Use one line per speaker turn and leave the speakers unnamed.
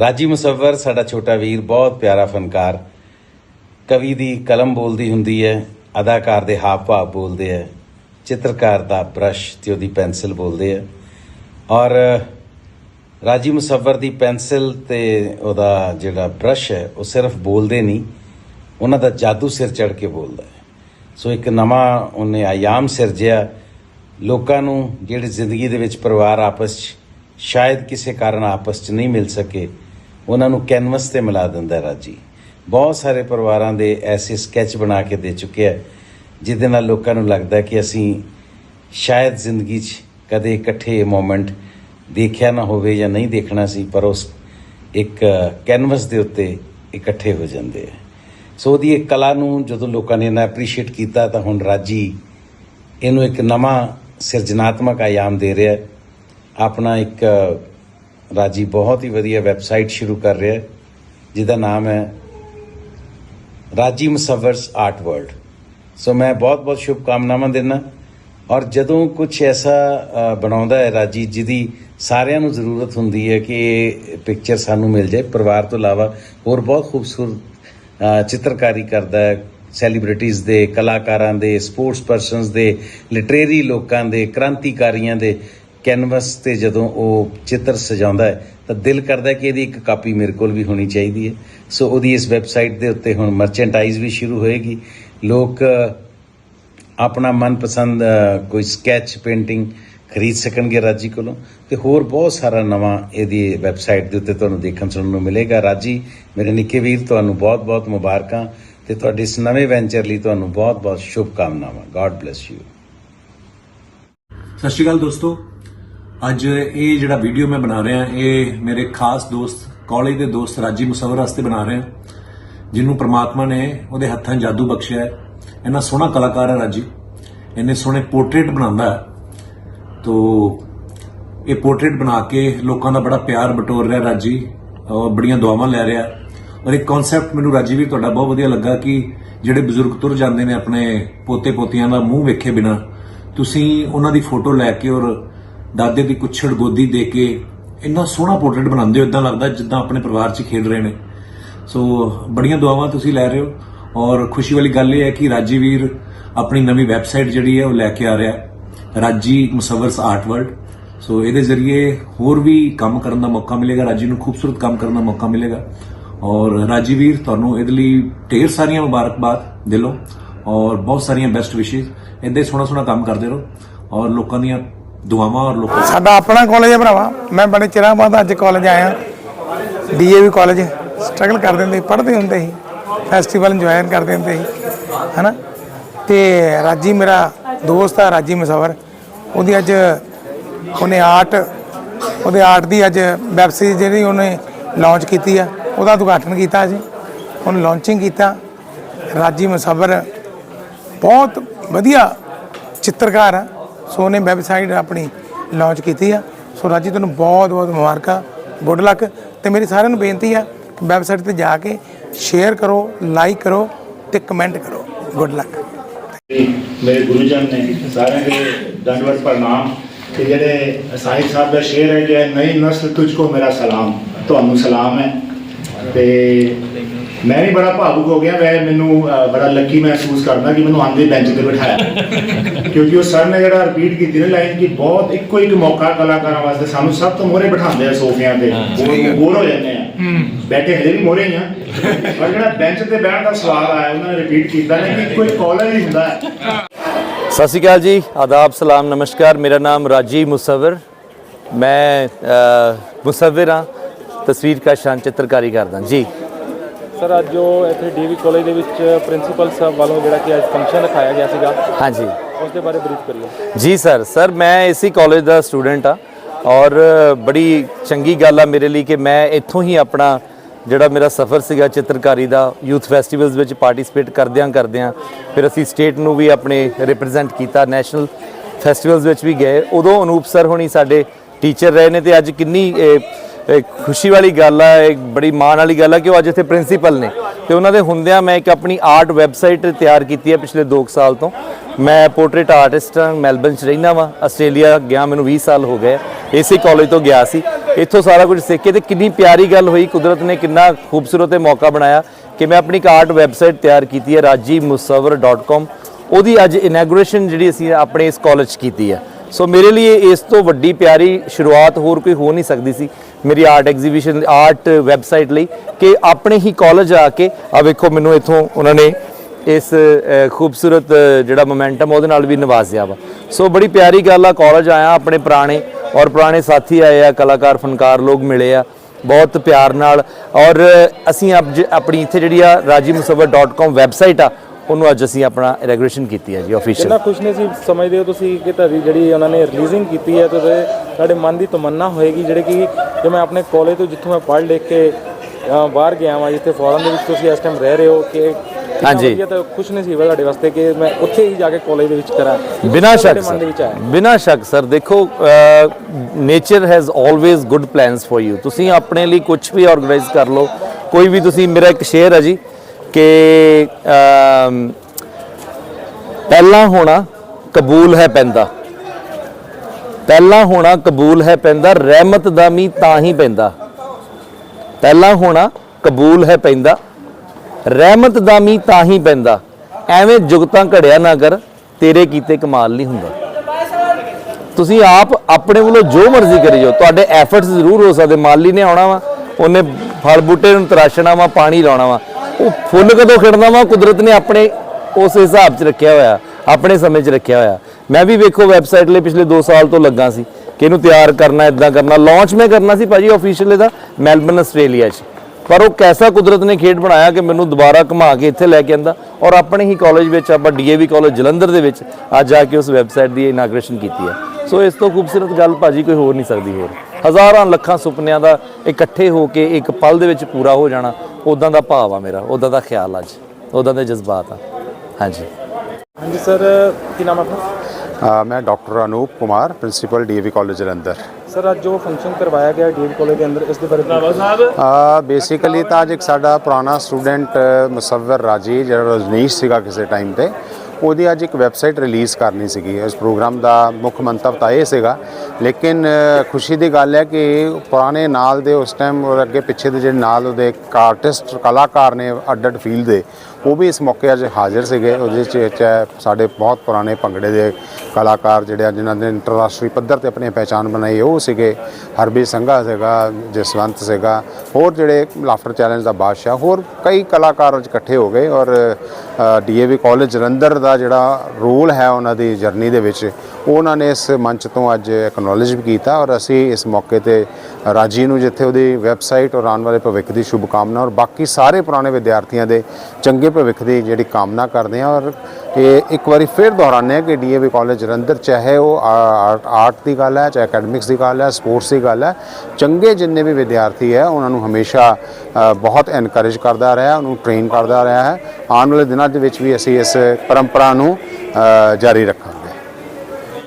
ਰਾਜੀ ਮੁਸੱਵਰ, ਸਾਡਾ ਛੋਟਾ ਵੀਰ, ਬਹੁਤ ਪਿਆਰਾ ਫਨਕਾਰ। ਕਵੀ ਦੀ ਕਲਮ ਬੋਲਦੀ ਹੁੰਦੀ ਹੈ, ਅਦਾਕਾਰ ਦੇ ਹਾਵ ਭਾਵ ਬੋਲਦੇ ਹੈ, ਚਿੱਤਰਕਾਰ ਦਾ ਬ੍ਰਸ਼ ਤੇ ਉਹਦੀ ਪੈਨਸਲ ਬੋਲਦੇ ਹੈ। ਔਰ ਰਾਜੀ ਮੁਸੱਵਰ ਦੀ ਪੈਨਸਲ ਤੇ ਉਹਦਾ ਜਿਹੜਾ ਬ੍ਰਸ਼ ਹੈ, ਉਹ ਸਿਰਫ ਬੋਲਦੇ ਨਹੀਂ, ਉਹਨਾਂ ਦਾ ਜਾਦੂ ਸਿਰ ਚੜ ਕੇ ਬੋਲਦਾ ਹੈ। ਸੋ ਇੱਕ ਨਵਾਂ ਉਹਨੇ ਆਯਾਮ ਸਿਰਜਿਆ, ਲੋਕਾਂ ਨੂੰ ਜਿਹੜੇ ਜ਼ਿੰਦਗੀ ਦੇ ਵਿੱਚ ਪਰਿਵਾਰ ਆਪਸ 'ਚ, ਸ਼ਾਇਦ ਕਿਸੇ ਕਾਰਨ ਆਪਸ 'ਚ ਨਹੀਂ ਮਿਲ ਸਕੇ ਉਹਨਾਂ ਨੂੰ ਕੈਨਵਸ ਤੇ ਮਿਲਾ ਦਿੰਦਾ ਰਾਜੀ। ਬਹੁਤ ਸਾਰੇ ਪਰਿਵਾਰਾਂ ਦੇ ਐਸੇ ਸਕੈਚ ਬਣਾ ਕੇ ਦੇ ਚੁੱਕਿਆ ਹੈ ਜਿਹਦੇ ਨਾਲ ਲੋਕਾਂ ਨੂੰ ਲੱਗਦਾ ਕਿ ਅਸੀਂ ਸ਼ਾਇਦ ਜ਼ਿੰਦਗੀ 'ਚ ਕਦੇ ਇਕੱਠੇ ਮੂਮੈਂਟ ਦੇਖਿਆ ਨਾ ਹੋਵੇ ਜਾਂ ਨਹੀਂ ਦੇਖਣਾ ਸੀ, ਪਰ ਉਸ ਇੱਕ ਕੈਨਵਸ ਦੇ ਉੱਤੇ ਇਕੱਠੇ ਹੋ ਜਾਂਦੇ ਆ। ਸੋ ਉਹਦੀ ਇਹ ਕਲਾ ਨੂੰ ਜਦੋਂ ਲੋਕਾਂ ਨੇ ਨਾ ਐਪਰੀਸ਼ੀਏਟ ਕੀਤਾ, ਤਾਂ ਹੁਣ ਰਾਜੀ ਇਹਨੂੰ ਇੱਕ ਨਵਾਂ ਸਿਰਜਣਾਤਮਕ ਆਯਾਮ ਦੇ ਰਿਹਾ ਆਪਣਾ ਇੱਕ ਰਾਜੀ ਬਹੁਤ ਹੀ ਵਧੀਆ ਵੈਬਸਾਈਟ ਸ਼ੁਰੂ ਕਰ ਰਿਹਾ ਹੈ, ਜਿਹਦਾ ਨਾਮ ਹੈ ਰਾਜੀ ਮੁਸੱਵਰਸ ਆਰਟ ਵਰਲਡ। ਸੋ ਮੈਂ ਬਹੁਤ ਬਹੁਤ ਸ਼ੁਭ ਕਾਮਨਾਵਾਂ ਦਿੰਦਾ ਔਰ ਜਦੋਂ ਕੁਝ ਐਸਾ ਬਣਾਉਂਦਾ ਹੈ ਰਾਜੀ, ਜਿਹਦੀ ਸਾਰਿਆਂ ਨੂੰ ਜ਼ਰੂਰਤ ਹੁੰਦੀ ਹੈ ਕਿ ਇਹ ਪਿਕਚਰ ਸਾਨੂੰ ਮਿਲ ਜਾਏ, ਪਰਿਵਾਰ ਤੋਂ ਇਲਾਵਾ ਹੋਰ ਬਹੁਤ ਖੂਬਸੂਰਤ ਚਿੱਤਰਕਾਰੀ ਕਰਦਾ ਹੈ, ਸੈਲੀਬ੍ਰਿਟੀਜ਼ ਦੇ, ਕਲਾਕਾਰਾਂ ਦੇ, ਸਪੋਰਟਸ ਪਰਸਨਸ ਦੇ, ਲਿਟਰੇਰੀ ਲੋਕਾਂ ਦੇ, ਕ੍ਰਾਂਤੀਕਾਰੀਆਂ ਦੇ ਕੈਨਵਸ ਤੇ ਜਦੋਂ ਉਹ ਚਿੱਤਰ ਸਜਾਉਂਦਾ ਹੈ, ਤਾਂ ਦਿਲ ਕਰਦਾ ਕਿ ਇਹਦੀ ਇੱਕ ਕਾਪੀ ਮੇਰੇ ਕੋਲ ਵੀ ਹੋਣੀ ਚਾਹੀਦੀ ਹੈ। ਸੋ ਉਹਦੀ ਇਸ ਵੈਬਸਾਈਟ ਦੇ ਉੱਤੇ ਹੁਣ ਮਰਚੈਂਟਾਈਜ਼ ਵੀ ਸ਼ੁਰੂ ਹੋਏਗੀ। ਲੋਕ ਆਪਣਾ ਮਨਪਸੰਦ ਕੋਈ ਸਕੈਚ ਪੇਂਟਿੰਗ ਖਰੀਦ ਸਕਣਗੇ ਰਾਜੀ ਕੋਲੋਂ। ਤੇ ਹੋਰ ਬਹੁਤ ਸਾਰਾ ਨਵਾਂ ਇਹਦੀ ਵੈਬਸਾਈਟ ਦੇ ਉੱਤੇ ਤੁਹਾਨੂੰ ਦੇਖਣ ਸੁਣਨ ਨੂੰ ਮਿਲੇਗਾ। ਰਾਜੀ, ਮੇਰੇ ਨਿੱਕੇ ਵੀਰ, ਤੁਹਾਨੂੰ ਬਹੁਤ-ਬਹੁਤ ਮੁਬਾਰਕਾਂ ਤੇ ਤੁਹਾਡੇ ਇਸ ਨਵੇਂ ਵੈਂਚਰ ਲਈ ਤੁਹਾਨੂੰ ਬਹੁਤ-ਬਹੁਤ ਸ਼ੁਭ ਕਾਮਨਾਵਾਂ ਗॉड ਬlesਸ ਯੂ
ਸਤਿ ਸ਼੍ਰੀ ਅਕਾਲ ਦੋਸਤੋ। ਅੱਜ ਇਹ ਜਿਹੜਾ ਵੀਡੀਓ ਮੈਂ ਬਣਾ ਰਿਹਾ, ਇਹ ਮੇਰੇ ਖਾਸ ਦੋਸਤ, ਕਾਲਜ ਦੇ ਦੋਸਤ ਰਾਜੀ ਮੁਸਵਰ ਵਾਸਤੇ ਬਣਾ ਰਿਹਾ। ਜਿਹਨੂੰ ਪ੍ਰਮਾਤਮਾ ਨੇ ਉਹਦੇ ਹੱਥਾਂ ਜਾਦੂ ਬਖਸ਼ਿਆ ਹੈ। ਇੰਨਾ ਸੋਹਣਾ ਕਲਾਕਾਰ ਹੈ ਰਾਜੀ। ਇੰਨੇ ਸੋਹਣੇ ਪੋਰਟਰੇਟ ਬਣਾਉਂਦਾ ਹੈ। ਤੋ ਇਹ ਪੋਰਟਰੇਟ ਬਣਾ ਕੇ ਲੋਕਾਂ ਦਾ ਬੜਾ ਪਿਆਰ ਬਟੋਰ ਰਿਹਾ ਰਾਜੀ। ਔਰ ਬੜੀਆਂ ਦੁਆਵਾਂ ਲੈ ਰਿਹਾ। ਔਰ ਇੱਕ ਕਨਸੈਪਟ ਮੈਨੂੰ ਰਾਜੀ ਵੀ ਤੁਹਾਡਾ ਬਹੁਤ ਵਧੀਆ ਲੱਗਾ ਕਿ ਜਿਹੜੇ ਬਜ਼ੁਰਗ ਤੁਰ ਜਾਂਦੇ ਨੇ ਆਪਣੇ ਪੋਤੇ ਪੋਤੀਆਂ ਦਾ ਮੂੰਹ ਵੇਖੇ ਬਿਨਾ, ਤੁਸੀਂ ਉਹਨਾਂ ਦੀ ਫੋਟੋ ਲੈ ਕੇ ਔਰ ਦਾਦੇ ਦੀ ਕੁੱਛੜ ਗੋਦੀ ਦੇ ਕੇ ਇੰਨਾ ਸੋਹਣਾ ਪੋਰਟਰੇਟ ਬਣਾਉਂਦੇ ਹੋ ਇਦਾਂ ਲੱਗਦਾ ਜਿੱਦਾਂ ਆਪਣੇ ਪਰਿਵਾਰ 'ਚ ਖੇਡ ਰਹੇ ਨੇ। ਸੋ ਬੜੀਆਂ ਦੁਆਵਾਂ ਤੁਸੀਂ ਲੈ ਰਹੇ ਹੋ ਔਰ ਖੁਸ਼ੀ ਵਾਲੀ ਗੱਲ ਇਹ ਹੈ ਕਿ ਰਾਜੀ ਵੀਰ ਆਪਣੀ ਨਵੀਂ ਵੈਬਸਾਈਟ ਜਿਹੜੀ ਹੈ ਉਹ ਲੈ ਕੇ ਆ ਰਿਹਾ ਰਾਜੀ ਮੁਸਵਰਸ ਆਰਟ ਵਰਲਡ। ਸੋ ਇਹਦੇ ਜ਼ਰੀਏ ਹੋਰ ਵੀ ਕੰਮ ਕਰਨ ਦਾ ਮੌਕਾ ਮਿਲੇਗਾ, ਰਾਜੀ ਨੂੰ ਖੂਬਸੂਰਤ ਕੰਮ ਕਰਨ ਦਾ ਮੌਕਾ ਮਿਲੇਗਾ। ਔਰ ਰਾਜੀ ਵੀਰ, ਤੁਹਾਨੂੰ ਇਹਦੇ ਲਈ ਢੇਰ ਸਾਰੀਆਂ ਮੁਬਾਰਕਬਾਦ ਦਿਲੋਂ ਔਰ ਬਹੁਤ ਸਾਰੀਆਂ ਬੈਸਟ ਵਿਸ਼ੇਸ ਇੱਦਾਂ ਸੋਹਣਾ ਸੋਹਣਾ ਕੰਮ ਕਰਦੇ ਰਹੋ ਔਰ ਲੋਕਾਂ ਦੀਆਂ ਦੁਆਵਾਂ ਔਰ ਲੋਕਾਂ
ਸਾਡਾ ਆਪਣਾ ਕਾਲਜ ਹੈ ਭਰਾਵਾ। ਮੈਂ ਬੜੇ ਚਿਰਾਂ ਬਾਅਦ ਅੱਜ ਕਾਲਜ ਆਇਆ। ਡੀਏਵੀ ਕਾਲਜ ਸਟਰਗਲ ਕਰਦੇ ਹੁੰਦੇ ਸੀ, ਪੜ੍ਹਦੇ ਹੁੰਦੇ ਸੀ। ਫੈਸਟੀਵਲ ਇੰਜੋਏ ਕਰਦੇ ਹੁੰਦੇ ਸੀ। ਹਨਾ? ਤੇ ਰਾਜੀ ਮੇਰਾ ਦੋਸਤ ਆ, ਰਾਜੀ ਮਸਵਰ। ਉਹਦੀ ਅੱਜ ਉਹਨੇ ਆਰਟ ਉਹਦੇ ਆਰਟ ਦੀ ਅੱਜ ਵੈਬ ਸੀਰੀਜ਼ ਜਿਹੜੀ ਉਹਨੇ ਲਾਂਚ ਕੀਤੀ ਆ, ਉਹਦਾ ਉਦਘਾਟਨ ਕੀਤਾ ਅਸੀਂ ਉਹਨੇ ਲਾਂਚਿੰਗ ਕੀਤਾ। ਰਾਜੀ ਮਸਵਰ ਬਹੁਤ ਵਧੀਆ ਚਿੱਤਰਕਾਰ ਆ। ਸੋ ਉਹਨੇ ਵੈਬਸਾਈਟ ਆਪਣੀ ਲਾਂਚ ਕੀਤੀ ਆ। ਸੋ ਰਾਜੀ, ਤੁਹਾਨੂੰ ਬਹੁਤ ਬਹੁਤ ਮੁਬਾਰਕਾਂ। ਗੁੱਡ ਲੱਕ ਤੇ ਮੇਰੀ ਸਾਰਿਆਂ ਨੂੰ ਬੇਨਤੀ ਆ ਕਿ ਵੈਬਸਾਈਟ ਤੇ ਜਾ ਕੇ ਸ਼ੇਅਰ ਕਰੋ ਲਾਈਕ ਕਰੋ ਤੇ ਕਮੈਂਟ ਕਰੋ। ਗੁੱਡ ਲੱਕ
ਮੇਰੇ ਗੁਰੂਜਨ ਨੇ ਸਾਰਿਆਂ ਦੇ ਦੰਡਵਤ ਪ੍ਰਣਾਮ। ਤੇ ਜਿਹੜੇ ਸਾਹਿਬ ਸਾਹਿਬ ਦਾ ਸ਼ੇਰ ਹੈ ਕਿ ਨਈ ਨਸਲ ਤੁਝ ਕੋ ਮੇਰਾ ਸਲਾਮ। ਤੁਹਾਨੂੰ ਸਲਾਮ ਹੈ। ਤੇ ਮੈਂ ਵੀ ਬੜਾ ਭਾਵੁਕ ਹੋ ਗਿਆ ਮੈਂ ਮੈਨੂੰ ਅਹ, ਬੜਾ ਲੱਕੀ ਮਹਿਸੂਸ ਕਰਦਾ ਕਿ ਮੈਨੂੰ ਆਂਦੇ ਬੈਂਚ ਤੇ ਬਿਠਾਇਆ। ਕਿਉਂਕਿ ਉਹ ਸਰ ਨੇ ਜਿਹੜਾ ਰਿਪੀਟ ਕੀਤੀ ਨਾ ਲਾਈਨ ਕਿ ਬਹੁਤ ਇੱਕੋ ਇੱਕ ਮੌਕਾ ਕਲਾਕਾਰਾਂ ਵਾਸਤੇ ਸਾਨੂੰ ਸਭ ਤੋਂ ਮੋਰੇ ਬਿਠਾਉਂਦੇ ਆ ਸੋਫਿਆਂ ਤੇ। ਬੋਰ ਹੋ ਜਾਂਦੇ ਆ। ਬੈਠੇ ਹਜੇ ਵੀ ਮੋਰੇ ਹੀ ਆ। ਪਰ ਜਿਹੜਾ ਬੈਂਚ ਤੇ ਬਹਿਣ ਦਾ ਸਵਾਦ ਆਇਆ ਉਹਨਾਂ ਨੇ ਰਿਪੀਟ ਕੀਤਾ ਨਾ ਕਿ ਇੱਕੋ ਇੱਕ ਕਾਲਜ ਹੀ ਹੁੰਦਾ ਹੈ।
ਸਤਿ ਸ਼੍ਰੀ ਅਕਾਲ ਜੀ ਆਦਾਬ ਸਲਾਮ ਨਮਸਕਾਰ। ਮੇਰਾ ਨਾਮ ਰਾਜੀ ਮੁਸਵਰ। ਮੈਂ ਅ, ਮੁਸੱਵਿਰ ਹਾਂ। ਤਸਵੀਰ ਕਸ਼ਾਂ ਚਿੱਤਰਕਾਰੀ ਕਰਦਾ। ਜੀ।
ਸਰ ਅੱਜ ਜੋ ਇੱਥੇ ਡੀਵੀ ਕਾਲਜ ਦੇ ਵਿੱਚ ਪ੍ਰਿੰਸੀਪਲ ਸਾਹਿਬ ਵੱਲੋਂ ਜਿਹੜਾ ਕਿ ਅੱਜ ਫੰਕਸ਼ਨ ਰਖਾਇਆ ਗਿਆ ਸੀਗਾ।
ਹਾਂਜੀ।
ਉਸ ਦੇ ਬਾਰੇ ਬਰੀਫ ਕਰੀਏ
ਜੀ ਸਰ ਸਰ ਮੈਂ ਇਸੇ ਕਾਲਜ ਦਾ ਸਟੂਡੈਂਟ ਆ ਔਰ ਬੜੀ ਚੰਗੀ ਗੱਲ ਆ ਮੇਰੇ ਲਈ ਕਿ ਮੈਂ ਇੱਥੋਂ ਹੀ ਆਪਣਾ ਜਿਹੜਾ ਮੇਰਾ ਸਫ਼ਰ ਸੀਗਾ ਚਿੱਤਰਕਾਰੀ ਦਾ ਯੂਥ ਫੈਸਟੀਵਲਸ ਵਿੱਚ ਪਾਰਟਿਸਿਪੇਟ ਕਰਦਿਆਂ ਕਰਦਿਆਂ ਫਿਰ ਅਸੀਂ ਸਟੇਟ ਨੂੰ ਵੀ ਆਪਣੇ ਰਿਪਰੈਜ਼ੈਂਟ ਕੀਤਾ ਨੈਸ਼ਨਲ ਫੈਸਟੀਵਲਸ ਵਿੱਚ ਵੀ ਗਏ। ਉਦੋਂ ਅਨੂਪ ਸਰ ਹੋਣੀ ਸਾਡੇ ਟੀਚਰ ਰਹੇ ਨੇ ਤੇ ਅੱਜ ਕਿੰਨੀ ਇਹ, ਖੁਸ਼ੀ ਵਾਲੀ ਗੱਲ ਆ ਇਹ ਬੜੀ ਮਾਣ ਵਾਲੀ ਗੱਲ ਆ ਕਿ ਉਹ ਅੱਜ ਇੱਥੇ ਪ੍ਰਿੰਸੀਪਲ ਨੇ। ਤੇ ਉਹਨਾਂ ਦੇ ਹੁੰਦਿਆਂ ਮੈਂ ਇੱਕ ਆਪਣੀ ਆਰਟ ਵੈਬਸਾਈਟ ਤਿਆਰ ਕੀਤੀ ਹੈ ਪਿਛਲੇ 2 ਸਾਲ ਤੋਂ। ਮੈਂ ਪੋਰਟਰੇਟ ਆਰਟਿਸਟ ਹਾਂ ਮੈਲਬਨ ਚ ਰਹਿਣਾ ਵਾਂ ਆਸਟ੍ਰੇਲੀਆ ਗਿਆ ਮੈਨੂੰ 20 ਸਾਲ ਹੋ ਗਏ ਇਸੇ ਕਾਲਜ ਤੋਂ ਗਿਆ ਸੀ। ਇੱਥੋਂ ਸਾਰਾ ਕੁਝ ਸਿੱਖ ਕੇ ਤੇ ਕਿੰਨੀ ਪਿਆਰੀ ਗੱਲ ਹੋਈ ਕੁਦਰਤ ਨੇ ਕਿੰਨਾ ਖੂਬਸੂਰਤ ਇਹ ਮੌਕਾ ਬਣਾਇਆ ਕਿ ਮੈਂ ਆਪਣੀ ਇੱਕ ਆਰਟ ਵੈਬਸਾਈਟ ਤਿਆਰ ਕੀਤੀ ਹੈ rajimusawar.com ਉਹਦੀ ਅੱਜ ਇਨੈਗੋਰੇਸ਼ਨ ਜਿਹੜੀ ਅਸੀਂ ਆਪਣੇ ਇਸ ਕਾਲਜ 'ਚ ਕੀਤੀ ਹੈ ਸੋ ਮੇਰੇ ਲਈ ਇਸ ਤੋਂ ਵੱਡੀ ਪਿਆਰੀ ਸ਼ੁਰੂਆਤ ਹੋਰ ਕੋਈ ਹੋ ਨਹੀਂ ਸਕਦੀ ਸੀ ਮੇਰੀ ਆਰਟ ਐਗਜ਼ੀਬਿਸ਼ਨ ਆਰਟ ਵੈਬਸਾਈਟ ਲਈ ਕਿ ਆਪਣੇ ਹੀ ਕਾਲਜ ਆ ਕੇ ਆ ਵੇਖੋ ਮੈਨੂੰ ਇੱਥੋਂ ਉਹਨਾਂ ਨੇ ਇਸ ਖੂਬਸੂਰਤ ਜਿਹੜਾ ਮੋਮੈਂਟਮ ਉਹਦੇ ਨਾਲ ਵੀ ਨਿਵਾਜ਼ਿਆ ਵਾ ਸੋ ਬੜੀ ਪਿਆਰੀ ਗੱਲ ਆ ਕਾਲਜ ਆਇਆ ਆਪਣੇ ਪੁਰਾਣੇ ਔਰ ਪੁਰਾਣੇ ਸਾਥੀ ਆਏ ਆ ਕਲਾਕਾਰ ਫਨਕਾਰ ਲੋਕ ਮਿਲੇ ਆ ਬਹੁਤ ਪਿਆਰ ਨਾਲ ਔਰ ਅਸੀਂ ਅੱਜ ਆਪਣੀ ਇੱਥੇ ਜਿਹੜੀ ਆ rajimusawar.com ਵੈਬਸਾਈਟ ਆ ਉਹਨੂੰ ਅੱਜ ਅਸੀਂ ਆਪਣਾ ਇਨੈਗੋਰੇਸ਼ਨ ਕੀਤੀ ਹੈ ਜੀ ਆਫੀਸ਼ੀਅਲ
ਕਿੰਨਾ ਖੁਸ਼ ਨਸੀਬ ਸਮਝਦੇ ਹੋ ਤੁਸੀਂ ਕਿ ਤੁਹਾਡੀ ਜਿਹੜੀ ਉਹਨਾਂ ਨੇ ਰਿਲੀਜ਼ਿੰਗ ਕੀਤੀ ਹੈ ਤੇ ਤੁਹਾਡੇ ਮਨ ਦੀ ਤਮੰਨਾ ਹੋਏਗੀ ਜਿਹੜੇ ਕਿ ਜੇ ਮੈਂ ਆਪਣੇ ਕਾਲਜ ਤੋਂ ਜਿੱਥੋਂ ਮੈਂ ਪੜ੍ਹ ਲਿਖ ਕੇ ਬਾਹਰ ਗਿਆ ਵਾਂ ਜਿੱਥੇ ਫੋਰਨ ਦੇ ਵਿੱਚ ਤੁਸੀਂ ਇਸ ਟਾਈਮ ਰਹਿ ਰਹੇ ਹੋ ਕਿ
ਹਾਂਜੀ।
ਤਾਂ ਖੁਸ਼ ਨਸੀਬ ਹੈ ਤੁਹਾਡੇ ਵਾਸਤੇ ਕਿ ਮੈਂ ਉੱਥੇ ਹੀ ਜਾ ਕੇ ਕਾਲਜ ਦੇ ਵਿੱਚ ਕਰਾਂ
ਬਿਨਾਂ ਸ਼ੱਕ ਬਿਨਾਂ ਸ਼ੱਕ ਸਰ ਦੇਖੋ nature has always good plans for you ਤੁਸੀਂ ਆਪਣੇ ਲਈ ਕੁਝ ਵੀ ਆਰਗੇਨਾਈਜ਼ ਕਰ ਲਓ ਕੋਈ ਵੀ ਤੁਸੀਂ ਮੇਰਾ ਇੱਕ ਸ਼ੇਅਰ ਹੈ ਜੀ ਕਿ ਅਮ, ਪਹਿਲਾਂ ਹੋਣਾ ਕਬੂਲ ਹੈ ਪੈਂਦਾ। ਪਹਿਲਾਂ ਹੋਣਾ ਕਬੂਲ ਹੈ ਪੈਂਦਾ ਰਹਿਮਤ ਦਾ ਮੀਂਹ ਤਾਂ ਹੀ ਪੈਂਦਾ। ਪਹਿਲਾਂ ਹੋਣਾ ਕਬੂਲ ਹੈ ਪੈਂਦਾ ਰਹਿਮਤ ਦਾ ਮੀਂਹ ਤਾਂ ਹੀ ਪੈਂਦਾ। ਐਵੇਂ ਜੁਗਤਾਂ ਘੜਿਆ ਨਾ ਕਰ ਤੇਰੇ ਕੀਤੇ ਕਮਾਲ ਨਹੀਂ ਹੁੰਦਾ। ਤੁਸੀਂ ਆਪ ਆਪਣੇ ਵੱਲੋਂ ਜੋ ਮਰਜ਼ੀ ਕਰੀ ਜਾਓ ਤੁਹਾਡੇ ਐਫਰਟਸ ਜ਼ਰੂਰ ਹੋ ਸਕਦੇ। ਮਾਲੀ ਨੇ ਆਉਣਾ ਵਾ ਉਹਨੇ ਫਲ ਬੂਟੇ ਨੂੰ ਤਰਾਸ਼ਣਾ ਵਾ ਪਾਣੀ ਲਾਉਣਾ ਵਾ। ਉਹ ਫੁੱਲ ਕਦੋਂ ਖਿੜਨਾ ਵਾ, ਕੁਦਰਤ ਨੇ ਆਪਣੇ ਉਸ ਹਿਸਾਬ 'ਚ ਰੱਖਿਆ ਹੋਇਆ, ਆਪਣੇ ਸਮੇਂ 'ਚ ਰੱਖਿਆ ਹੋਇਆ। ਮੈਂ ਵੀ ਵੇਖੋ ਵੈਬਸਾਈਟ ਲਈ ਪਿਛਲੇ 2 ਸਾਲ ਤੋਂ ਲੱਗਾ ਸੀ ਕਿ ਇਹਨੂੰ ਤਿਆਰ ਕਰਨਾ ਇਦਾਂ ਕਰਨਾ ਲਾਂਚ ਮੈਂ ਕਰਨਾ ਸੀ ਭਾਜੀ ਆਫੀਸ਼ੀਅਲ ਇਹਦਾ ਮੈਲਬਨ ਆਸਟ੍ਰੇਲੀਆ 'ਚ। ਪਰ ਉਹ ਕੈਸਾ ਕੁਦਰਤ ਨੇ ਖੇਡ ਬਣਾਇਆ ਕਿ ਮੈਨੂੰ ਦੁਬਾਰਾ ਘੁਮਾ ਕੇ ਇੱਥੇ ਲੈ ਕੇ ਆਂਦਾ ਔਰ ਆਪਣੇ ਹੀ ਕਾਲਜ ਵਿੱਚ, ਆਪਾਂ ਡੀਏਵੀ ਕਾਲਜ ਜਲੰਧਰ ਦੇ ਵਿੱਚ, ਅੱਜ ਜਾ ਕੇ ਉਸ ਵੈਬਸਾਈਟ ਦੀ ਇਨਾਗ੍ਰੇਸ਼ਨ ਕੀਤੀ ਹੈ। ਸੋ ਇਸ ਤੋਂ ਖੂਬਸੂਰਤ ਗੱਲ ਭਾਜੀ ਕੋਈ ਹੋਰ ਨਹੀਂ ਸਕਦੀ ਹੋਰ। ਹਜ਼ਾਰਾਂ ਲੱਖਾਂ ਸੁਪਨਿਆਂ ਦਾ ਇਕੱਠੇ ਹੋ ਕੇ ਇੱਕ ਪਲ ਦੇ ਵਿੱਚ ਪੂਰਾ ਹੋ ਜਾਣਾ ਉਦਾਂ ਦਾ ਭਾਵ ਆ ਮੇਰਾ ਉਦਾਂ ਦਾ ਖਿਆਲ ਅੱਜ ਉਦਾਂ ਦੇ ਜਜ਼ਬਾਤ ਆ। ਹਾਂਜੀ।
ਹਾਂਜੀ ਸਰ ਕੀ ਨਾਮ ਆਪਣਾ?
ਮੈਂ doctor Anoop Kumar principal DAV college Jalandhar.
Sir ਅੱਜ ਜੋ ਫੰਕਸ਼ਨ ਕਰਵਾਇਆ ਗਿਆ ਡੀਏਵੀ ਕਾਲਜ ਦੇ ਅੰਦਰ ਇਸ ਦੇ ਬਾਰੇ ਦੱਸੋ।
ਬੇਸਿਕਲੀ ਤਾਂ ਅੱਜ ਇੱਕ ਸਾਡਾ ਪੁਰਾਣਾ ਸਟੂਡੈਂਟ ਮੁਸੱਵਰ ਰਾਜੀ ਜਿਹੜਾ ਰਜਨੀਸ਼ ਸੀਗਾ ਕਿਸੇ ਟਾਈਮ ਤੇ ਉਹਦੀ ਅੱਜ ਇੱਕ ਵੈਬਸਾਈਟ ਰਿਲੀਜ਼ ਕਰਨੀ ਸੀਗੀ। ਇਸ ਪ੍ਰੋਗਰਾਮ ਦਾ ਮੁੱਖ ਮੰਤਵ ਤਾਂ ਇਹ ਸੀਗਾ, ਲੇਕਿਨ ਖੁਸ਼ੀ ਦੀ ਗੱਲ ਹੈ ਕਿ ਪੁਰਾਣੇ ਨਾਲ ਦੇ ਉਸ ਟਾਈਮ ਔਰ ਅੱਗੇ ਪਿੱਛੇ ਦੇ ਜਿਹੜੇ ਨਾਲ ਉਹਦੇ ਇੱਕ ਆਰਟਿਸਟ, ਕਲਾਕਾਰ ਨੇ ਅੱਡ ਅੱਡ ਫੀਲਡ ਦੇ, ਉਹ ਵੀ ਇਸ ਮੌਕੇ ਅੱਜ ਹਾਜ਼ਰ ਸੀਗੇ। ਉਹਦੇ ਚ ਸਾਡੇ ਬਹੁਤ ਪੁਰਾਣੇ ਭੰਗੜੇ ਦੇ ਕਲਾਕਾਰ ਜਿਹੜੇ ਆ, ਜਿਨ੍ਹਾਂ ਨੇ ਅੰਤਰਰਾਸ਼ਟਰੀ ਪੱਧਰ ਤੇ ਆਪਣੀ ਪਹਿਚਾਣ ਬਣਾਈ, ਉਹ ਸੀਗੇ। ਹਰਬੀਰ ਸੰਘਾ ਸੀਗਾ, ਜਸਵੰਤ ਸੀਗਾ, ਹੋਰ ਜਿਹੜੇ ਲਾਫਟਰ ਚੈਲੰਜ ਦਾ ਬਾਦਸ਼ਾਹ, ਹੋਰ ਕਈ ਕਲਾਕਾਰ ਅੱਜ ਇਕੱਠੇ ਹੋ ਗਏ ਔਰ ਡੀਏਵੀ ਕਾਲਜ ਜਲੰਧਰ ਦਾ ਜਿਹੜਾ ਰੋਲ ਹੈ ਉਹਨਾਂ ਦੀ ਜਰਨੀ ਦੇ ਵਿੱਚ, ਉਹਨਾਂ ਨੇ ਇਸ ਮੰਚ ਤੋਂ ਅੱਜ ਐਕਨੋਲਜ ਵੀ ਕੀਤਾ ਔਰ ਅਸੀਂ ਇਸ ਮੌਕੇ ਤੇ ਰਾਜੀ ਨੂੰ ਜਿੱਥੇ ਉਹਦੀ ਵੈਬਸਾਈਟ ਔਰ ਆਉਣ ਵਾਲੇ ਭਵਿੱਖ ਦੀ ਸ਼ੁਭ ਕਾਮਨਾ ਔਰ ਬਾਕੀ ਸਾਰੇ ਪੁਰਾਣੇ ਵਿਦਿਆਰਥੀਆਂ ਦੇ ਚੰਗੇ ਭਵਿੱਖ ਦੀ ਜਿਹੜੀ ਕਾਮਨਾ ਕਰਦੇ ਹਾਂ ਔਰ ਇਹ ਇੱਕ ਵਾਰੀ ਫਿਰ ਦੁਹਰਾਉਂਦੇ ਹਾਂ ਕਿ ਡੀਏਵੀ ਕਾਲਜ ਜਲੰਧਰ ਚਾਹੇ ਉਹ ਆਰਟ ਆਰਟ ਦੀ ਗੱਲ ਹੈ, ਚਾਹੇ ਅਕੈਡਮਿਕਸ ਦੀ ਗੱਲ ਹੈ ਸਪੋਰਟਸ ਦੀ ਗੱਲ ਹੈ, ਚੰਗੇ ਜਿੰਨੇ ਵੀ ਵਿਦਿਆਰਥੀ ਹੈ, ਉਹਨਾਂ ਨੂੰ ਹਮੇਸ਼ਾ ਬਹੁਤ ਐਨਕਰੇਜ ਕਰਦਾ ਰਿਹਾ, ਉਹਨੂੰ ਟ੍ਰੇਨ ਕਰਦਾ ਰਿਹਾ ਹੈ। ਆਉਣ ਵਾਲੇ ਦਿਨਾਂ ਦੇ ਵਿੱਚ ਵੀ ਅਸੀਂ ਇਸ ਪਰੰਪਰਾ ਨੂੰ ਜਾਰੀ ਰੱਖਾਂ